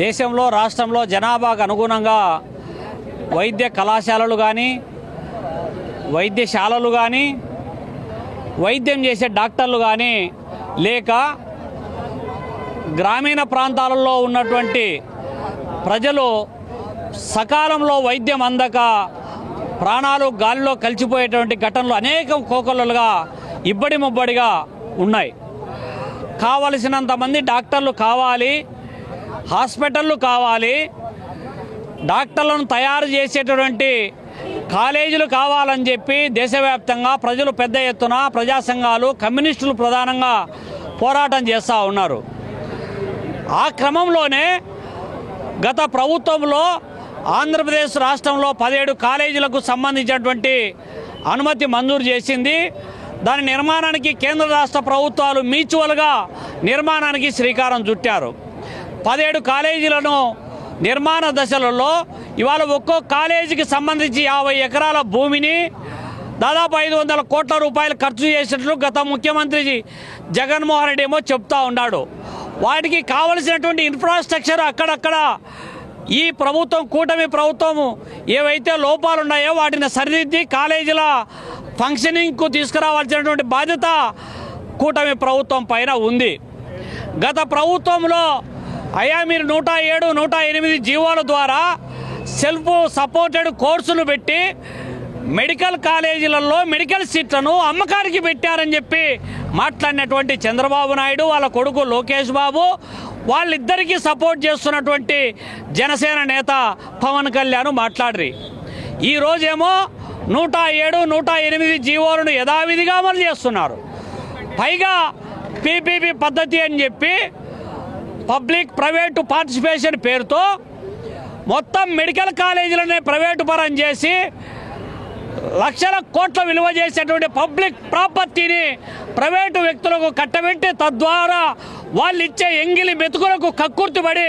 దేశంలో రాష్ట్రంలో జనాభాకు అనుగుణంగా వైద్య కళాశాలలు కానీ వైద్యశాలలు కానీ వైద్యం చేసే డాక్టర్లు కానీ లేక గ్రామీణ ప్రాంతాలలో ఉన్నటువంటి ప్రజలు సకాలంలో వైద్యం అందక ప్రాణాలు గాలిలో కలిసిపోయేటువంటి ఘటనలు అనేక కోకొల్లలుగా ఇబ్బడి ముబ్బడిగా ఉన్నాయి. కావలసినంత మంది డాక్టర్లు కావాలి హాస్పిటళ్ళు కావాలి డాక్టర్లను తయారు చేసేటటువంటి కాలేజీలు కావాలని చెప్పి దేశవ్యాప్తంగా ప్రజలు పెద్ద ఎత్తున ప్రజా సంఘాలు కమ్యూనిస్టులు ప్రధానంగా పోరాటం చేస్తూ ఉన్నారు. ఆ క్రమంలోనే గత ప్రభుత్వంలో ఆంధ్రప్రదేశ్ రాష్ట్రంలో పదిహేడు కాలేజీలకు సంబంధించినటువంటి అనుమతి మంజూరు చేసింది. దాని నిర్మాణానికి కేంద్ర రాష్ట్ర ప్రభుత్వాలు మ్యూచువల్గా నిర్మాణానికి శ్రీకారం చుట్టారు. పదిహేడు కాలేజీలను నిర్మాణ దశలలో ఇవాళ ఒక్కో కాలేజీకి సంబంధించి యాభై ఎకరాల భూమిని దాదాపు ఐదు వందల కోట్ల రూపాయలు ఖర్చు చేసినట్లు గత ముఖ్యమంత్రి జగన్మోహన్ రెడ్డి ఏమో చెప్తా ఉన్నాడు. వాటికి కావలసినటువంటి ఇన్ఫ్రాస్ట్రక్చర్ అక్కడక్కడ ఈ ప్రభుత్వం కూటమి ప్రభుత్వం ఏవైతే లోపాలు ఉన్నాయో వాటిని సరిదిద్ది కాలేజీల ఫంక్షనింగ్కు తీసుకురావాల్సినటువంటి బాధ్యత కూటమి ప్రభుత్వం పైన ఉంది. గత ప్రభుత్వంలో అయా మీరు నూట ఏడు నూట ఎనిమిది జీవోల ద్వారా సెల్ఫ్ సపోర్టెడ్ కోర్సులు పెట్టి మెడికల్ కాలేజీలలో మెడికల్ సీట్లను అమ్మకానికి పెట్టారని చెప్పి మాట్లాడినటువంటి చంద్రబాబు నాయుడు వాళ్ళ కొడుకు లోకేష్ బాబు వాళ్ళిద్దరికీ సపోర్ట్ చేస్తున్నటువంటి జనసేన నేత పవన్ కళ్యాణ్ మాట్లాడరి. ఈరోజేమో నూట ఏడు నూట ఎనిమిది జీవోలను యథావిధిగా అమలు చేస్తున్నారు. పైగా పీపీపీ పద్ధతి అని చెప్పి పబ్లిక్ ప్రైవేటు పార్టిసిపేషన్ పేరుతో మొత్తం మెడికల్ కాలేజీలనే ప్రైవేటు పరం చేసి లక్షల కోట్ల విలువ చేసేటువంటి పబ్లిక్ ప్రాపర్టీని ప్రైవేటు వ్యక్తులకు కట్టబెట్టి తద్వారా వాళ్ళు ఇచ్చే ఎంగిలి మెతుకులకు కక్కుర్తిపడి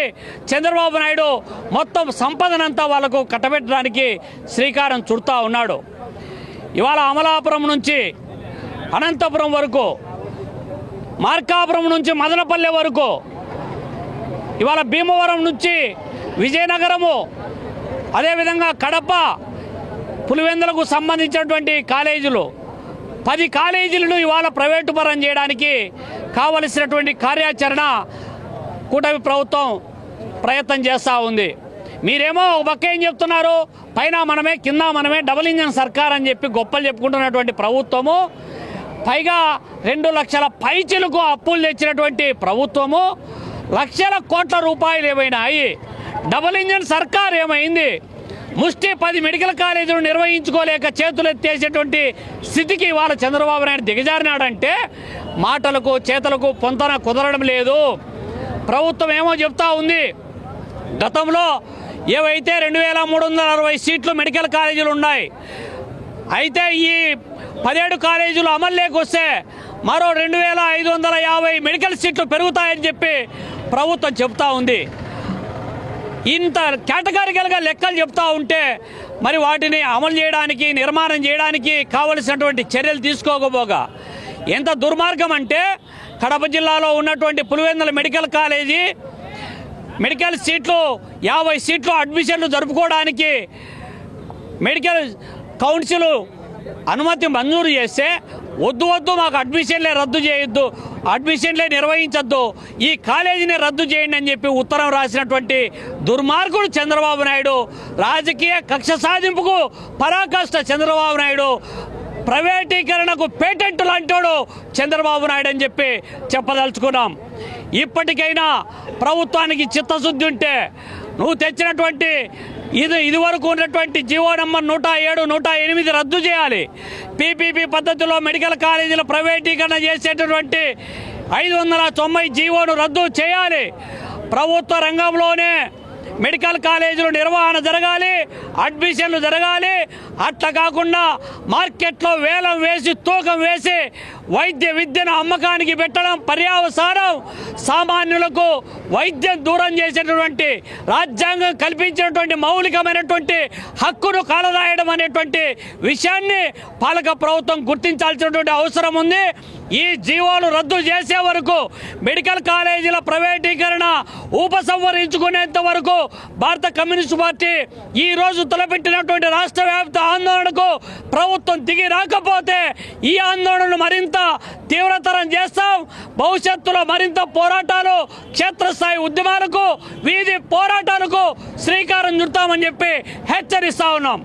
చంద్రబాబు నాయుడు మొత్తం సంపదనంతా వాళ్ళకు కట్టబెట్టడానికి శ్రీకారం చుడతా ఉన్నాడు. ఇవాళ అమలాపురం నుంచి అనంతపురం వరకు మార్కాపురం నుంచి మదనపల్లె వరకు ఇవాళ భీమవరం నుంచి విజయనగరము అదేవిధంగా కడప పులివెందులకు సంబంధించినటువంటి కాలేజీలు. పది కాలేజీలను ఇవాళ ప్రైవేటు పరం చేయడానికి కావలసినటువంటి కార్యాచరణ కూటమి ప్రభుత్వం ప్రయత్నం చేస్తూ ఉంది. మీరేమో ఒక ఏం చెప్తున్నారు? పైన మనమే కింద మనమే డబుల్ ఇంజన్ సర్కార్ అని చెప్పి గొప్పలు చెప్పుకుంటున్నటువంటి ప్రభుత్వము. పైగా రెండు లక్షల పైచిలకు అప్పులు తెచ్చినటువంటి ప్రభుత్వము. లక్షల కోట్ల రూపాయలు ఏమైనాయి? డబుల్ ఇంజన్ సర్కార్ ఏమైంది? ముష్టి పది మెడికల్ కాలేజీలు నిర్వహించుకోలేక చేతులు ఎత్తేసేటువంటి స్థితికి ఇవాళ చంద్రబాబు నాయుడు దిగజారినాడంటే మాటలకు చేతలకు పొంతన కుదరడం లేదు. ప్రభుత్వం ఏమో చెప్తా ఉంది. గతంలో ఏవైతే రెండు వేల మూడు వందల అరవై సీట్లు మెడికల్ కాలేజీలు ఉన్నాయి అయితే ఈ పదిహేడు కాలేజీలు అమల్లోకి వస్తే మరో రెండు వేల ఐదు వందల యాభై మెడికల్ సీట్లు పెరుగుతాయని చెప్పి ప్రభుత్వం చెప్తా ఉంది. ఇంత కేటగారికల్గా లెక్కలు చెప్తా ఉంటే మరి వాటిని అమలు చేయడానికి నిర్మాణం చేయడానికి కావలసినటువంటి చర్యలు తీసుకోకపోగా ఎంత దుర్మార్గం అంటే కడప జిల్లాలో ఉన్నటువంటి పులివెందుల మెడికల్ కాలేజీ మెడికల్ సీట్లు యాభై సీట్లు అడ్మిషన్లు జరుపుకోవడానికి మెడికల్ కౌన్సిల్ అనుమతి మంజూరు చేస్తే వద్దు వద్దు మాకు అడ్మిషన్లే రద్దు చేయొద్దు. అడ్మిషన్లే నిర్వహించొద్దు. ఈ కాలేజీని రద్దు చేయండి అని చెప్పి ఉత్తరం రాసినటువంటి దుర్మార్గుడు చంద్రబాబు నాయుడు రాజకీయ కక్ష సాధింపుకు పరాకాష్ట చంద్రబాబు నాయుడు ప్రైవేటీకరణకు పేటెంట్ లాంటోడు చంద్రబాబు నాయుడు అని చెప్పి చెప్పదలుచుకున్నాం. ఇప్పటికైనా ప్రభుత్వానికి చిత్తశుద్ధి ఉంటే నువ్వు తెచ్చినటువంటి ఇది ఇదివరకు ఉన్నటువంటి జీవో నంబర్ నూట ఏడు నూట ఎనిమిది రద్దు చేయాలి. పీపీపీ పద్ధతిలో మెడికల్ కాలేజీల ప్రైవేటీకరణ చేసేటటువంటి ఐదు వందల తొంభై జీవోను రద్దు చేయాలి. ప్రభుత్వ రంగంలోనే మెడికల్ కాలేజీలు నిర్వహణ జరగాలి అడ్మిషన్లు జరగాలి. అట్లా కాకుండా మార్కెట్లో వేలం వేసి తూకం వేసి వైద్య విద్యను అమ్మకానికి పెట్టడం పర్యావసారం సామాన్యులకు వైద్యం దూరం చేసేటటువంటి రాజ్యాంగం కల్పించినటువంటి మౌలికమైనటువంటి హక్కును కాలరాయడం అనేటువంటి విషయాన్ని పాలక ప్రభుత్వం గుర్తించాల్సినటువంటి అవసరం ఉంది. ఈ జీవోలు రద్దు చేసే వరకు మెడికల్ కాలేజీల ప్రైవేటీకరణ ఉపసంహరించుకునేంత వరకు భారత కమ్యూనిస్ట్ పార్టీ ఈ రోజు తలపెట్టినటువంటి రాష్ట్ర వ్యాప్త ఆందోళనకు ప్రభుత్వం దిగి రాకపోతే ఈ ఆందోళనను మరింత తీవ్రతరం చేస్తాం. భవిష్యత్తులో మరింత పోరాటాలు క్షేత్రస్థాయి ఉద్యమాలకు వీధి పోరాటాలకు శ్రీకారం చుడతామని చెప్పి హెచ్చరిస్తా ఉన్నాం.